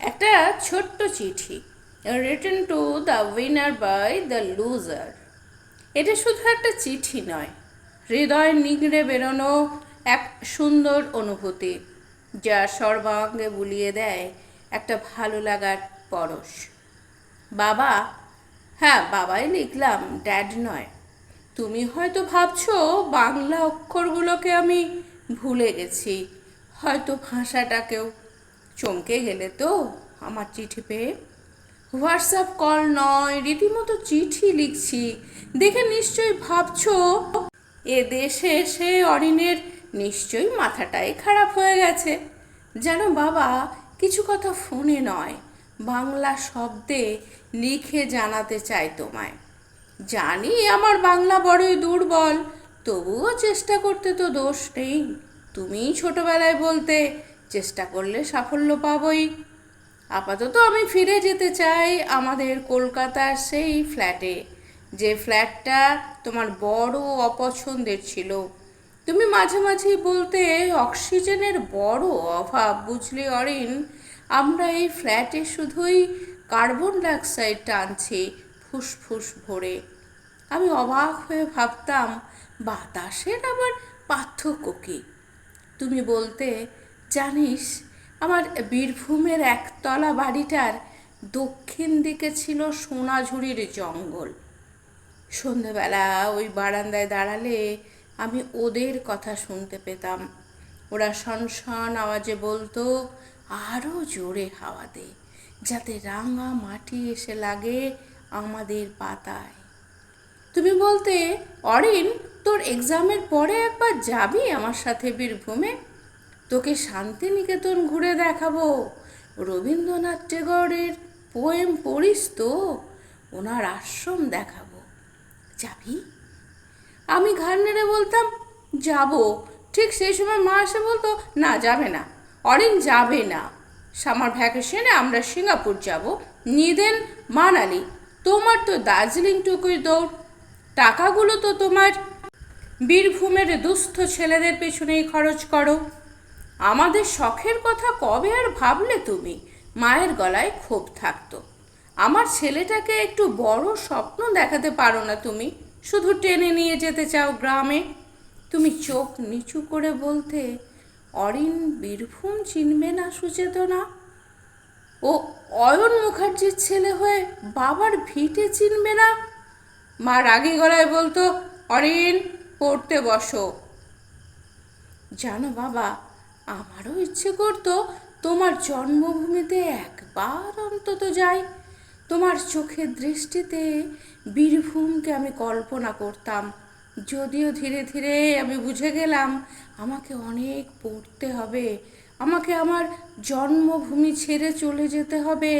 একটা ছোট্ট চিঠি return to the winner by the loser এটা শুধু একটা চিঠি নয়, হৃদয় নিগড়ে বেরোনো এক সুন্দর অনুভূতি, যা সর্বাঙ্গে বুলিয়ে দেয় একটা ভালো লাগার পরশ। বাবা হ্যাঁ বাবাই লিখলাম ড্যাড নয়। তুমি হয়তো ভাবছ, বাংলা অক্ষরগুলোকে আমি ভুলে গেছি, হয়তো ভাষাটাকেও। চমকে গেলে তো আমার চিঠি পেয়ে হোয়াটসঅ্যাপ কল নয়, রীতিমতো চিঠি লিখছি। দেখে নিশ্চয়ই ভাবছ এ দেশে এসে অরিনের নিশ্চয়ই মাথাটাই খারাপ হয়ে গেছে। যেন বাবা, কিছু কথা ফোনে নয়, বাংলা শব্দে লিখে জানাতে চাই তোমায়। জানি আমার বাংলা বড়ই দুর্বল, তবুও চেষ্টা করতে তো দোষ নেই। তুমি ছোটবেলায় বলতে চেষ্টা করলে সাফল্য পাবই। আপাতত আমি ফিরে যেতে চাই আমাদের কলকাতার সেই ফ্ল্যাটে। যে ফ্ল্যাটটা তোমার বড় অপছন্দের ছিল। তুমি মাঝে মাঝে বলতে, অক্সিজেনের বড় অভাব। বুঝলি অরিন, আমরা এই ফ্ল্যাটে শুধুই কার্বন ডাইঅক্সাইড টানছি ফুসফুস ভরে। আমি অবাক হয়ে ভাবতাম, বাতাসের আবার পার্থক্য কী? তুমি বলতে জানিস, আমার বীরভূমের একতলা বাড়িটার দক্ষিণ দিকে ছিল সোনাঝুরির জঙ্গল। সন্ধেবেলা ওই বারান্দায় দাঁড়ালে আমি ওদের কথা শুনতে পেতাম। ওরা শনশন আওয়াজে বলতো আরও জোরে হাওয়া দে, যাতে রাঙা মাটি এসে লাগে আমাদের পাতায়। তুমি বলতে, অরিন, তোর এক্সামের পরে একবার যাবি আমার সাথে বীরভূমে? তোকে শান্তিনিকেতন ঘুরে দেখাবো। রবীন্দ্রনাথ টেগরের পোয়েম পড়িস তো, ওনার আশ্রম দেখাবো। যাবি? আমি ঘাড় নেড়ে বলতাম, যাব। ঠিক সেই সময় মা এসে বলতো, না, যাবে না। অরিন যাবে না। সামার ভ্যাকেশনে আমরা সিঙ্গাপুর যাব। নিদেন মানালি। তোমার তো দার্জিলিং টুকুই দৌড়। টাকাগুলো তো তোমার। বীরভূমের দুস্থ ছেলেদের পেছনেই খরচ করো। আমাদের শখের কথা কবে আর ভাবলে তুমি? মায়ের গলায় ক্ষোভ থাকতো। আমার ছেলেটাকে একটু বড় স্বপ্ন দেখাতে পারো না তুমি। শুধু টেনে নিয়ে যেতে চাও গ্রামে। তুমি চোখ নিচু করে বলতে, অরিন বীরভূম চিনবে না সুচেতনা। ও অয়ন মুখার্জির ছেলে হয়ে বাবার ভিটে চিনবে না? মা রাগী গলায় বলতো, অরিন, পড়তে বসো। জানো বাবা আমারও ইচ্ছে করতো তোমার জন্মভূমিতে একবার অন্তত যাই। তোমার চোখের দৃষ্টিতে বীরভূমকে আমি কল্পনা করতাম। যদিও ধীরে ধীরে আমি বুঝে গেলাম, আমাকে অনেক পড়তে হবে। আমাকে আমার জন্মভূমি ছেড়ে চলে যেতে হবে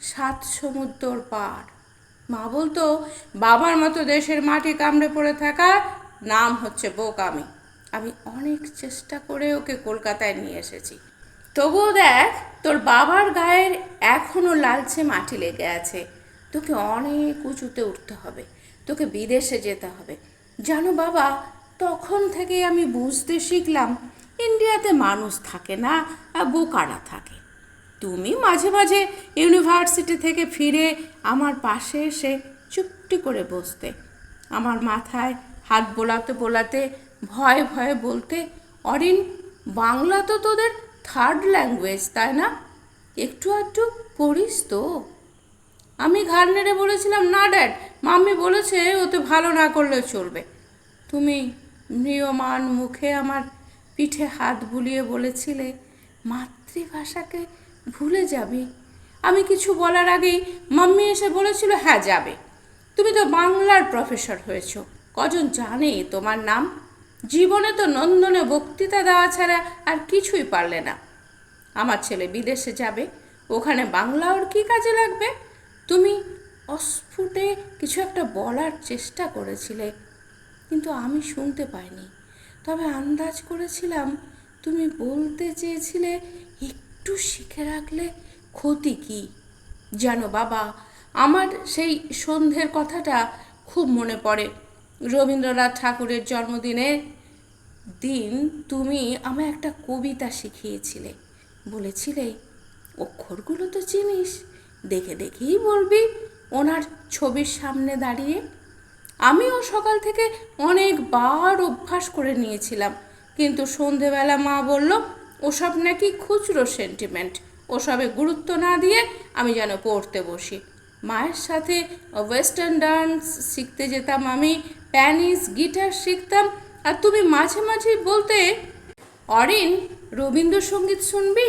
সাত সমুদ্র পার। মা বলতো, বাবার মতো দেশের মাটি কামড়ে পড়ে থাকা নাম হচ্ছে বোকামি। আমি অনেক চেষ্টা করে ওকে কলকাতায় নিয়ে এসেছি। তবুও দেখ, তোর বাবার গায়ের এখনও লালচে মাটি লেগে আছে। তোকে অনেক উঁচুতে উঠতে হবে, তোকে বিদেশে যেতে হবে। জানো বাবা, তখন থেকে আমি বুঝতে শিখলাম, ইন্ডিয়াতে মানুষ থাকে না বোকারা থাকে। তুমি মাঝে মাঝে ইউনিভার্সিটি থেকে ফিরে আমার পাশে এসে চুপটি করে বসতে, আমার মাথায় হাত বোলাতে বোলাতে, ভয়ে ভয়ে বলতে, অরিন, বাংলা তো তোদের থার্ড ল্যাঙ্গুয়েজ তাই না? একটু আধটু পড়িস তো। আমি ঘাড় নেড়ে বলেছিলাম, না ড্যাড, মাম্মি বলেছে ওতে ভালো না করলেও চলবে। তুমি মৃয়মান মুখে আমার পিঠে হাত বুলিয়ে বলেছিলে, মাতৃভাষাকে ভুলে যাবি? আমি কিছু বলার আগেই মাম্মি এসে বলেছিল হ্যাঁ যাবে। তুমি তো বাংলার প্রফেসর হয়েছ। কজন জানে তোমার নাম? জীবনে তো নন্দনে বক্তৃতা দেওয়া ছাড়া আর কিছুই পারলে না। আমার ছেলে বিদেশে যাবে, ওখানে বাংলা ওর কী কাজে লাগবে? তুমি অস্ফুটে কিছু একটা বলার চেষ্টা করেছিলে, কিন্তু আমি শুনতে পাইনি। তবে আন্দাজ করেছিলাম, তুমি বলতে চেয়েছিলে একটু শিখে রাখলে ক্ষতি কি? জানো বাবা, আমার সেই সন্ধ্যের কথাটা খুব মনে পড়ে। রবীন্দ্রনাথ ঠাকুরের জন্মদিনের দিন, তুমি আমায় একটা কবিতা শিখিয়েছিলে। বলেছিলে, অক্ষরগুলো তো চিনিস দেখে দেখেই বলবি ওনার ছবির সামনে দাঁড়িয়ে। আমিও সকাল থেকে অনেকবার অভ্যাস করে নিয়েছিলাম, কিন্তু সন্ধেবেলা মা বলল, ওসব নাকি খুচরো সেন্টিমেন্ট ওসবে গুরুত্ব না দিয়ে আমি যেন পড়তে বসি। মায়ের সাথে ওয়েস্টার্ন ডান্স শিখতে যেতাম আমি প্যানিস, গিটার শিখতাম আর তুমি মাঝে মাঝে বলতে, অরিন, রবীন্দ্রসঙ্গীত শুনবি?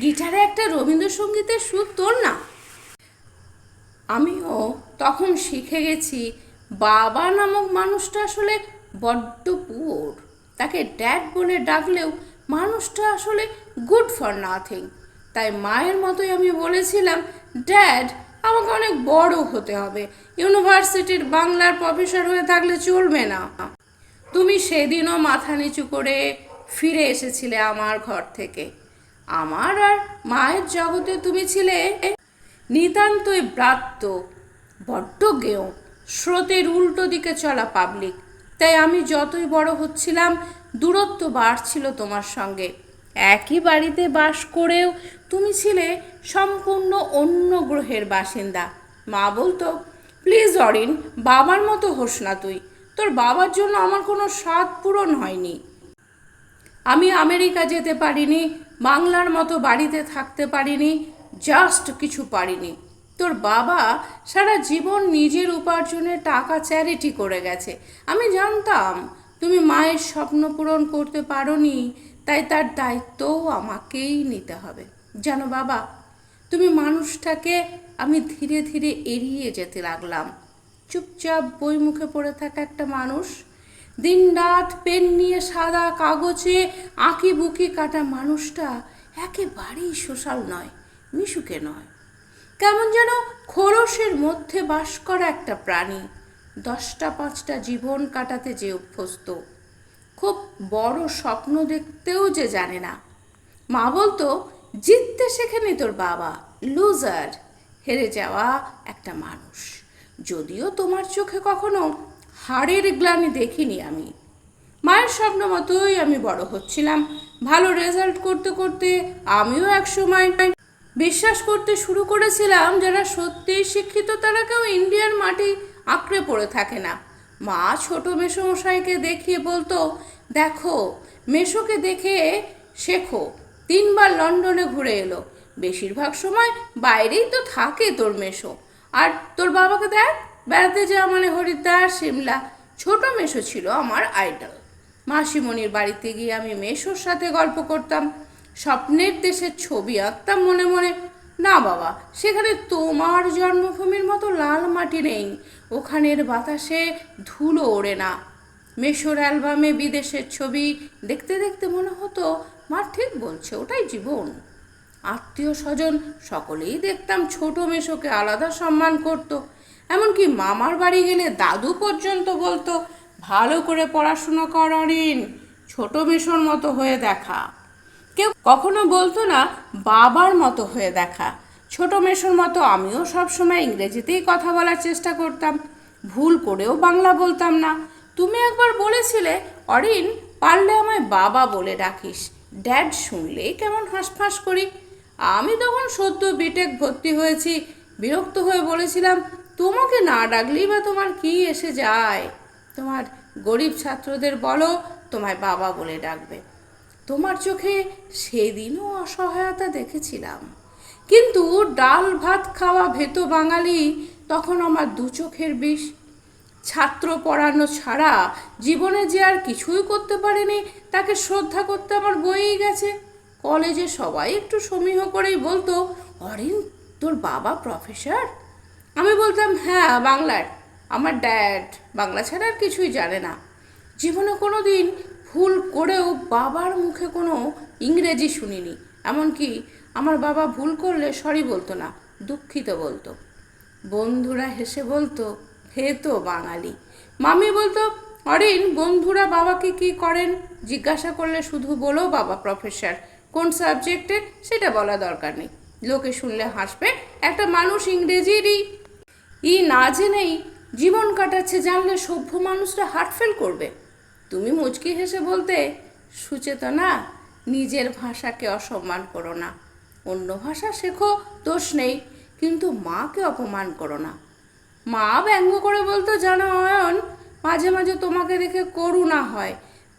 গিটারে একটা রবীন্দ্রসঙ্গীতের সুর তোর না। আমিও তখন শিখে গেছি, বাবা নামক মানুষটা আসলে বড্ড পুয়োর। তাকে ড্যাড বলে ডাকলেও মানুষটা আসলে গুড ফর নাথিং। তাই মায়ের মতোই আমি বলেছিলাম, ড্যাড আমাকে অনেক বড় হতে হবে। ইউনিভার্সিটির বাংলার প্রফেসর হয়ে থাকলে চলবে না। তুমি সেদিনও মাথা নিচু করে ফিরে এসেছিলে আমার ঘর থেকে। আমার আর মায়ের জগতে তুমি ছিলে নিতান্তই ব্রাত্য, বড্ড গেও স্রোতের উল্টো দিকে চলা পাবলিক তাই আমি যতই বড় হচ্ছিলাম, দূরত্ব বাড়ছিল তোমার সঙ্গে। একই বাড়িতে বাস করেও তুমি ছিলে সম্পূর্ণ অন্য গ্রহের বাসিন্দা। মা বলতো, প্লিজ অরিন, বাবার মতো হোস না তুই। তোর বাবার জন্য আমার কোনো স্বাদ পূরণ হয়নি। আমি আমেরিকা যেতে পারিনি, বাংলার মতো বাড়িতে থাকতে পারিনি, জাস্ট কিছু পারিনি। তোর বাবা সারা জীবন নিজের উপার্জনে টাকা চ্যারিটি করে গেছে। আমি জানতাম, তুমি মায়ের স্বপ্ন পূরণ করতে পারোনি তাই তার দায়িত্বও আমাকেই নিতে হবে। জানো বাবা, তুমি মানুষটাকে আমি ধীরে ধীরে এড়িয়ে যেতে লাগলাম। চুপচাপ বই মুখে পড়ে থাকা একটা মানুষ, দিনরাত পেন নিয়ে সাদা কাগজে আঁকি বুকি কাটা মানুষটা একেবারেই সোশ্যাল নয়, মিশুকে নয়। কেমন যেন খোলসের মধ্যে বাস করা একটা প্রাণী, দশটা পাঁচটা জীবন কাটাতে যে অভ্যস্ত। বড় স্বপ্ন দেখতেও যে জানে না। মা বলতো, জিততে শেখেনি তোর বাবা লুজার হেরে যাওয়া একটা মানুষ। যদিও তোমার চোখে কখনো হাড়ের গ্লানি দেখিনি আমি। মায়ের স্বপ্ন মতোই আমি বড় হচ্ছিলাম। ভালো রেজাল্ট করতে করতে আমিও এক সময় বিশ্বাস করতে শুরু করেছিলাম, যারা সত্যিই শিক্ষিত তারা কেউ ইন্ডিয়ার মাটি আঁকড়ে পড়ে থাকে না। মা ছোট মেসমশাইকে দেখিয়ে বলতো, দেখো মেশোকে দেখে শেখো, তিনবার লন্ডনে ঘুরে এলো। বেশিরভাগ সময় বাইরেই তো থাকে তোর মেশো আর তোর বাবাকে দেখ, বেড়াতে যাওয়া মানে হরিদ্বার, সিমলা। ছোট মেশো ছিল আমার আইডল। মাসিমণির বাড়িতে গিয়ে আমি মেশোর সাথে গল্প করতাম। স্বপ্নের দেশের ছবি আঁকতাম মনে মনে। না বাবা, সেখানে তোমার জন্মভূমির মতো লাল মাটি নেই। ওখানের বাতাসে ধুলো ওড়ে না। মেশোর অ্যালবামে বিদেশের ছবি দেখতে দেখতে মনে হতো মা ঠিক বলছে, ওটাই জীবন। আত্মীয় স্বজন সকলেই দেখতাম ছোট মেশোকে আলাদা সম্মান করত। এমনকি মামার বাড়ি গেলে দাদু পর্যন্ত বলতো, ভালো করে পড়াশুনো কর অরিন, ছোট মেশোর মতো হয়ে দেখা। কেউ কখনো বলতো না, বাবার মতো হয়ে দেখা। ছোট মেশোর মতো আমিও সবসময় ইংরেজিতেই কথা বলার চেষ্টা করতাম। ভুল করেও বাংলা বলতাম না। তুমি একবার বলেছিলে, অরিন, পারলে আমায় বাবা বলে ডাকিস। ড্যাড শুনলে কেমন হাঁসফাঁস করি। আমি তখন সদ্য বিটেক ভর্তি হয়েছি। বিরক্ত হয়ে বলেছিলাম, তোমাকে না ডাকলেই বা তোমার কি এসে যায়? তোমার গরিব ছাত্রদের বলো, তোমায় বাবা বলে ডাকবে। তোমার চোখে সেদিনও অসহায়তা দেখেছিলাম। কিন্তু ডাল ভাত খাওয়া ভেতো বাঙালি তখন আমার দু চোখের বিষ। ছাত্র পড়ানো ছাড়া জীবনে যে আর কিছুই করতে পারেনি, তাকে শ্রদ্ধা করতে আমার বইই গেছে। কলেজে সবাই একটু সমীহ করেই বলতো, অরিন, তোর বাবা প্রফেসর আমি বলতাম হ্যাঁ বাংলার। আমার ড্যাড বাংলা ছাড়া আর কিছুই জানে না। জীবনে কোনো দিন ভুল করেও বাবার মুখে কোনো ইংরেজি শুনিনি। এমনকি আমার বাবা ভুল করলে সরি বলতো না, দুঃখিত বলতো। বন্ধুরা হেসে বলতো, হে তো বাঙালি। মামি বলতো, অরিন, বন্ধুরা বাবাকে কি করেন? জিজ্ঞাসা করলে শুধু বলো, বাবা প্রফেসর কোন সাবজেক্টে সেটা বলা দরকার নেই। লোকে শুনলে হাসবে, একটা মানুষ ইংরেজিরই। ই না জেনেই জীবন কাটাচ্ছে, জানলে সভ্য মানুষরা হার্টফেল করবে। তুমি মুচকি হেসে বলতে, সুচেতনা, নিজের ভাষাকে অসম্মান করো না। অন্য ভাষা শেখো, দোষ নেই। কিন্তু মাকে অপমান করো না। মা ব্যঙ্গ করে বলতো, জানো অয়ন, মাঝে মাঝে তোমাকে দেখে করুণা হয়,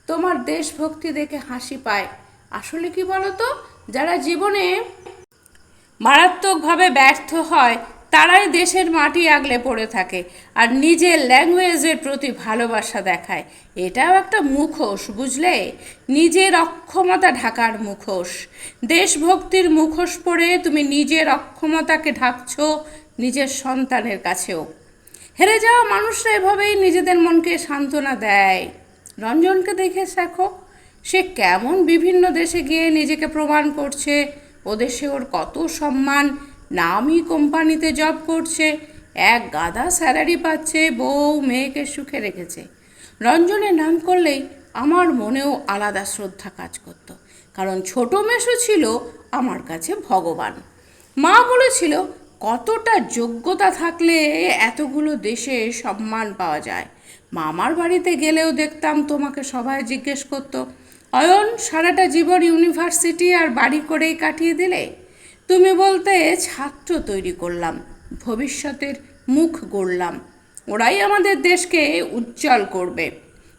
তোমার দেশভক্তি দেখে হাসি পায়। আসলে কি বলো তো যারা জীবনে মারাত্মকভাবে ব্যর্থ হয় তারাই দেশের মাটি আগলে পড়ে থাকে আর নিজের ল্যাঙ্গুয়েজের প্রতি ভালোবাসা দেখায়। এটাও একটা মুখোশ, বুঝলে? নিজের অক্ষমতা ঢাকার মুখোশ। দেশভক্তির মুখোশ পরে তুমি নিজের অক্ষমতাকে ঢাকছো নিজের সন্তানের কাছেও। হেরে যাওয়া মানুষরা এভাবেই নিজেদের মনকে সান্ত্বনা দেয়। রঞ্জনকে দেখে শেখো, সে কেমন বিভিন্ন দেশে গিয়ে নিজেকে প্রমাণ করছে। ও দেশে ওর কত সম্মান নামি কোম্পানিতে জব করছে, এক গাদা স্যালারি পাচ্ছে, বউ মেয়েকে সুখে রেখেছে। রঞ্জনের নাম করলেই আমার মনেও আলাদা শ্রদ্ধা কাজ করত, কারণ ছোট মেশো ছিল আমার কাছে ভগবান। মা বলেছিল, কতটা যোগ্যতা থাকলে এতগুলো দেশে সম্মান পাওয়া যায়। মামার বাড়িতে গেলেও দেখতাম তোমাকে সবাই জিজ্ঞেস করতো, অয়ন, সারাটা জীবন ইউনিভার্সিটি আর বাড়ি করেই কাটিয়ে দিলে? তুমি বলতে ছাত্র তৈরি করলাম, ভবিষ্যতের মুখ গড়লাম। ওরাই আমাদের দেশকে উজ্জ্বল করবে।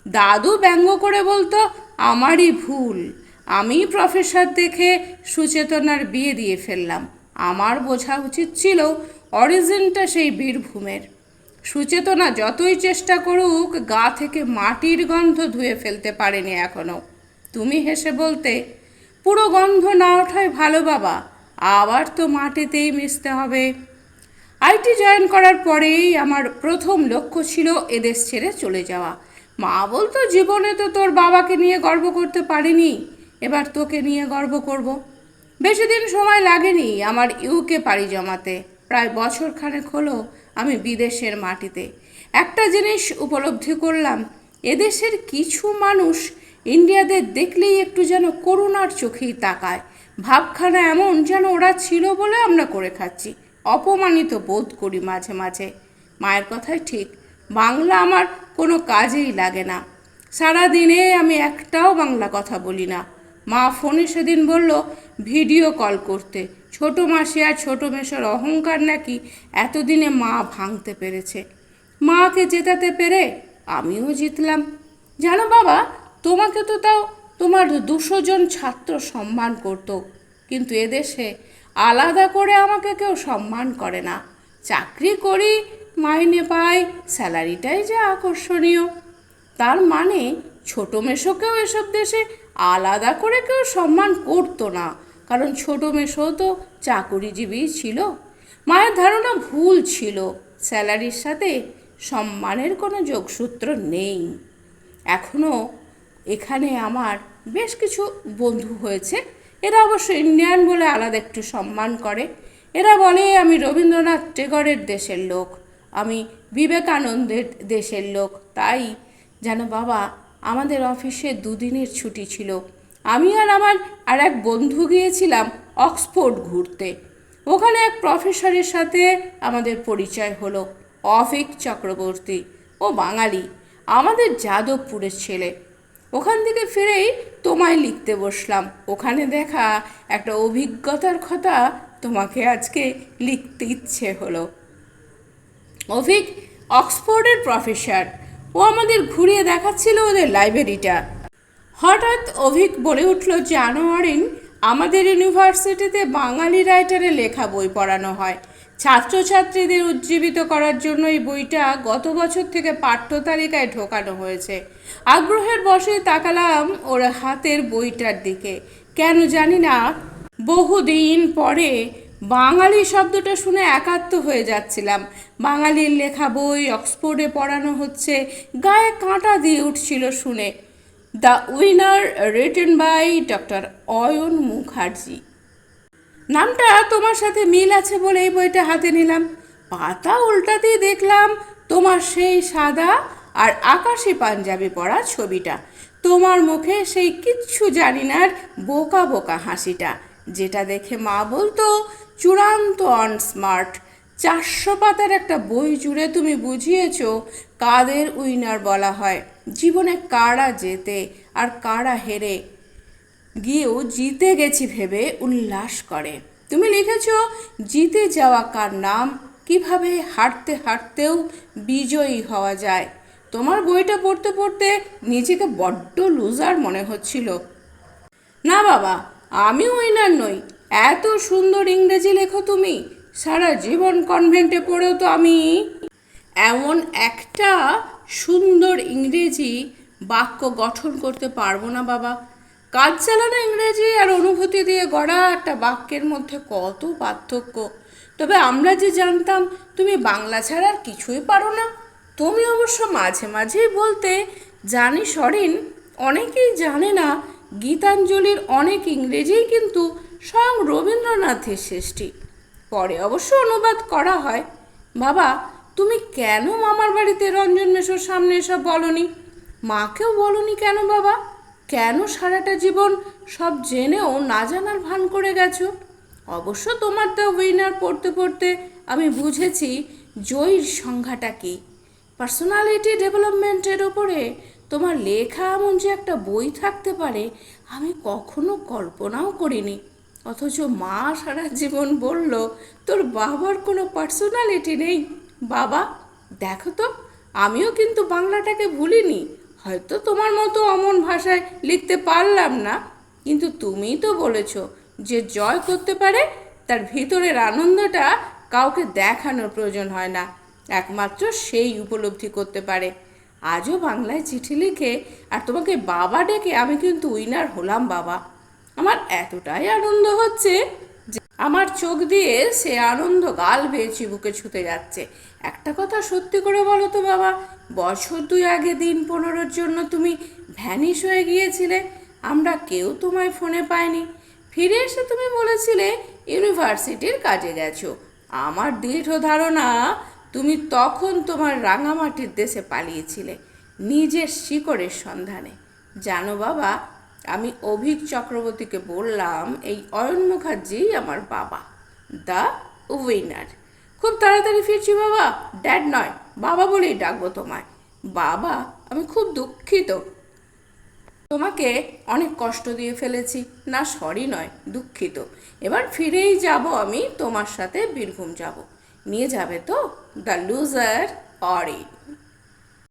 দাদু ব্যঙ্গ করে বলতো, আমারই ভুল। আমি প্রফেসর দেখে সুচেতনার বিয়ে দিয়ে ফেললাম। আমার বোঝা উচিত ছিল অরিজিনটা সেই বীরভূমের। সুচেতনা যতই চেষ্টা করুক, গা থেকে মাটির গন্ধ ধুয়ে ফেলতে পারেনি এখনও তুমি হেসে বলতে, পুরো গন্ধ না ওঠায় ভালো বাবা। আবার তো মাটিতেই মিশতে হবে। আইটি জয়েন করার পরেই আমার প্রথম লক্ষ্য ছিল এদেশ ছেড়ে চলে যাওয়া। মা বলতো, জীবনে তো তোর বাবাকে নিয়ে গর্ব করতে পারিনি, এবার তোকে নিয়ে গর্ব করব। বেশি দিন সময় লাগেনি আমার ইউকে পাড়ি জমাতে। প্রায় বছর খানেক হলো আমি বিদেশের মাটিতে। একটা জিনিস উপলব্ধি করলাম, এদেশের কিছু মানুষ ইন্ডিয়াদের দেখলেই একটু যেন করুণার চোখেই তাকায়। ভাবখানা এমন যেন ওরা ছিল বলে আমরা করে খাচ্ছি। অপমানিত বোধ করি মাঝে মাঝে। মায়ের কথাই ঠিক, বাংলা আমার কোনো কাজেই লাগে না। সারা দিনে আমি একটাও বাংলা কথা বলি না। মা ফোনে সেদিন বলল, ভিডিও কল করতে। ছোট মাসি আর ছোট মেশোর অহংকার নাকি এতদিনে মা ভাঙতে পেরেছে। মাকে জেতাতে পেরে আমিও জিতলাম। জানো বাবা, তোমাকে তো তাও তোমার দুশো জন ছাত্র সম্মান করত, কিন্তু এদেশে আলাদা করে আমাকে কেউ সম্মান করে না। চাকরি করি, মাইনে পাই, স্যালারিটাই যে আকর্ষণীয়। তার মানে ছোট মেশোকেও এসব দেশে আলাদা করে কেউ সম্মান করতো না, কারণ ছোট মেশো তো চাকুরিজীবী ছিল। মায়ের ধারণা ভুল ছিল, স্যালারির সাথে সম্মানের কোনো যোগসূত্র নেই। এখনও এখানে আমার বেশ কিছু বন্ধু হয়েছে। এরা অবশ্য ইন্ডিয়ান বলে আলাদা একটু সম্মান করে। এরা বলে, আমি রবীন্দ্রনাথ টেগরের দেশের লোক। আমি বিবেকানন্দের দেশের লোক। তাই যেন বাবা, আমাদের অফিসে দুদিনের ছুটি ছিল। আমি আর আমার আর এক বন্ধু গিয়েছিলাম অক্সফোর্ড ঘুরতে। ওখানে এক প্রফেসরের সাথে আমাদের পরিচয় হলো। অফিক চক্রবর্তী। ও বাঙালি। আমাদের যাদবপুরের ছেলে। ওখান থেকে ফিরেই তোমায় লিখতে বসলাম। ওখানে দেখা একটা অভিজ্ঞতার কথা তোমাকে আজকে লিখতে ইচ্ছে হলো। অভিক, অক্সফোর্ডের প্রফেসর। ও আমাদের ঘুরিয়ে দেখাচ্ছিল ওদের লাইব্রেরিটা। হঠাৎ অভিক বলে উঠল জানো অরিন আমাদের ইউনিভার্সিটিতে বাঙালি রাইটারের লেখা বই পড়ানো হয়। ছাত্রছাত্রীদের উজ্জীবিত করার জন্য এই বইটা গত বছর থেকে পাঠ্য তালিকায় ঢোকানো হয়েছে। আগ্রহের বসে তাকালাম ওর হাতের বইটার দিকে। কেন জানি না, বহুদিন পরে বাঙালি শব্দটা শুনে একাত্ম হয়ে যাচ্ছিলাম। বাঙালির লেখা বই অক্সফোর্ডে পড়ানো হচ্ছে, গায়ে কাঁটা দিয়ে উঠছিল শুনে। The winner written by doctor Ayan Mukherjee. নামটা তোমার সাথে মিল আছে বলে এই বইটা হাতে নিলাম। পাতা উল্টাতেই দেখলাম তোমার সেই সাদা আর আকাশি পাঞ্জাবি পরা ছবিটা। তোমার মুখে সেই কিচ্ছু জানি না বোকা বোকা হাসিটা, যেটা দেখে মা বলতো, চূড়ান্ত অনস্মার্ট। চারশো পাতার একটা বই জুড়ে তুমি বুঝিয়েছ কাদের উইনার বলা হয়। জীবনে কারা জেতে আর কারা হেরে গিয়েও জিতে গেছি ভেবে উল্লাস করে। তুমি লিখেছ, জিতে যাওয়া কার নাম? কীভাবে হাঁটতে হাঁটতেও বিজয়ী হওয়া যায়? তোমার বইটা পড়তে পড়তে নিজেকে বড্ড লুজার মনে হচ্ছিল। না বাবা, আমি উইনার নই। এত সুন্দর ইংরেজি লেখো তুমি। সারা জীবন কনভেন্টে পড়েও তো আমি এমন একটা সুন্দর ইংরেজি বাক্য গঠন করতে পারব না বাবা। কাজ চালানো ইংরেজি আর অনুভূতি দিয়ে গড়া একটা বাক্যের মধ্যে কত পার্থক্য। তবে আমরা যে জানতাম, তুমি বাংলা ছাড়া আর কিছুই পারো না। তুমি অবশ্য মাঝে মাঝেই বলতে, জানি সরেন, অনেকেই জানে না, গীতাঞ্জলির অনেক ইংরেজিই কিন্তু স্বয়ং রবীন্দ্রনাথের সৃষ্টি। পরে অবশ্য অনুবাদ করা হয়। বাবা, তুমি কেন মামার বাড়িতে রঞ্জন মেশোর সামনে এসব বলনি? মাকেও বলনি কেন বাবা? কেন সারাটা জীবন সব জেনেও না জানার ভান করে গেছো? অবশ্য তোমার দ্য উইনার পড়তে পড়তে আমি বুঝেছি জয়ীর সংজ্ঞাটা কী। পার্সোনালিটি ডেভেলপমেন্টের ওপরে তোমার লেখা এমন যে একটা বই থাকতে পারে, আমি কখনো কল্পনাও করিনি। অথচ মা সারা জীবন বলল, তোর বাবার কোনো পার্সোনালিটি নেই, বাবা। দেখো তো, আমিও কিন্তু বাংলাটাকে ভুলিনি হয়তো তোমার মতো অমন ভাষায় লিখতে পারলাম না, কিন্তু তুমিই তো বলেছ যে জয় করতে পারে তার ভিতরের আনন্দটা কাউকে দেখানোর প্রয়োজন হয় না, একমাত্র সেই উপলব্ধি করতে পারে। আজও বাংলায় চিঠি লিখে আর তোমাকে বাবা ডেকে আমি কিন্তু উইনার হলাম বাবা। আমার এতটাই আনন্দ হচ্ছে আমার চোখ দিয়ে সে আনন্দ গাল বেয়ে চিবুকে ছুতে যাচ্ছে। একটা কথা সত্যি করে বলো তো বাবা, বছর দুই আগে দিন পনেরোর জন্য তুমি ভ্যানিশ হয়ে গিয়েছিলে, আমরা কেউ তোমায় ফোনে পাইনি। ফিরে এসে তুমি বলেছিলে, ইউনিভার্সিটির কাজে গেছো। আমার দৃঢ় ধারণা, তুমি তখন তোমার রাঙামাটির দেশে পালিয়েছিলে, নিজের শিকড়ের সন্ধানে। জানো বাবা আমি অভিক চক্রবর্তীকে বললাম, এই অয়ন মুখার্জি আমার বাবা, দ্য উইনার। খুব তাড়াতাড়ি ফিরছি বাবা, ড্যাড নয়, বাবা বলেই ডাকবো তোমায়। বাবা, আমি খুব দুঃখিত। তোমাকে অনেক কষ্ট দিয়ে ফেলেছি। না, সরি নয়, দুঃখিত। এবার ফিরেই যাব আমি তোমার সাথে, বীরভূম যাব। নিয়ে যাবে তো? The loser Arin.